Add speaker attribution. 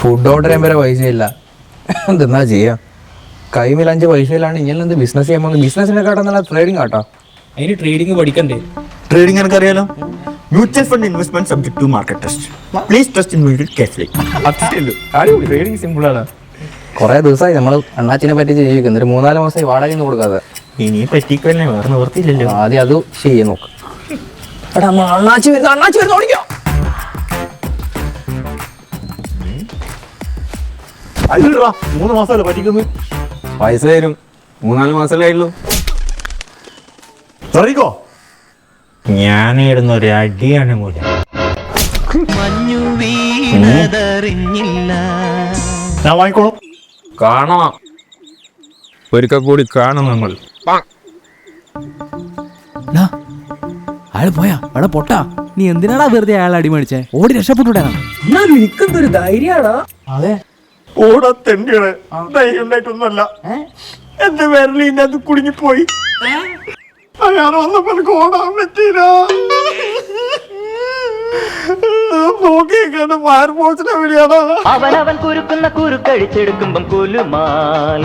Speaker 1: Food order ചെയ്യാൻ വരെ പൈസ ഇല്ല എന്താ ചെയ്യാം? കൈമിൽ അഞ്ച് പൈസ ഇല്ലാണ്ട് ഇങ്ങനെ എന്ത് ബിസിനസ് ചെയ്യാൻ പോകുന്നത് ബിസിനസിനെ കാട്ടാ നല്ല ട്രേഡിംഗ് കാട്ടോ
Speaker 2: അതിന് ട്രേഡിംഗ് പഠിക്കണ്ടേ?
Speaker 3: Trading എനിക്കറിയാലോ? Mutual fund investment subject to market test please trust in mutual carefully
Speaker 1: അടിപൊളി. ട്രേഡിംഗ് സിമ്പിൾ ആണ്. കുറെ ദിവസമായി നമ്മൾ അണ്ണാച്ചിനെ പറ്റി ജീവിക്കുന്നു. ഒരു മൂന്നാൽ മാസമായി വാടക ഒന്നും കൊടുക്കാതെ.
Speaker 3: ഇനി പറ്റിക്കല്ലേ വേറെ നിവർത്തിയില്ലല്ലോ
Speaker 1: ആദ്യം അത് ചെയ്യാൻ നോക്ക്. എടാ അണ്ണാച്ചി വരുന്നു അണ്ണാച്ചി വരുന്നു ഓടിക്കോ.
Speaker 3: അതിലിടാ മൂന്ന് മാസമല്ലേ പറ്റിക്കുന്നു
Speaker 1: പൈസ തരും. മൂന്നാൽ മാസമല്ലേ ആയുള്ളൂ.
Speaker 3: തുടങ്ങിക്കോ ഞാൻ ഇടുന്ന ഒരു അടിയാണ് മൂല.
Speaker 4: മഞ്ഞു വീണതറിഞ്ഞില്ല.
Speaker 3: ഞാൻ വാങ്ങിക്കോളും.
Speaker 1: കാണണം ഒരിക്കൽ കൂടി കാണും നമ്മൾ.
Speaker 5: അയാൾ പോയാ അവിടെ പൊട്ടാ. നീ എന്തിനാടാ വെറുതെ അയാളെ അടിമടിച്ചേ ഓടി രക്ഷപ്പെട്ടുവിടാ
Speaker 1: എനിക്കെന്തൊരു ധൈര്യാടാ
Speaker 3: ഓടാ തെണ്ടിയാണ് ധൈര്യം ഉണ്ടായിട്ടൊന്നുമല്ല എന്റെ വിരലി അത് കുടുങ്ങിപ്പോയി. എനിക്ക് ഓടാൻ പറ്റിയില്ല. നോക്കിയേക്കാണ് ഫയർഫോഴ്സിനെ വിളിയാടാ
Speaker 6: അവനവൻ കുരുക്കുന്ന കുരുക്കഴിച്ചെടുക്കുമ്പം കുലുമാൽ.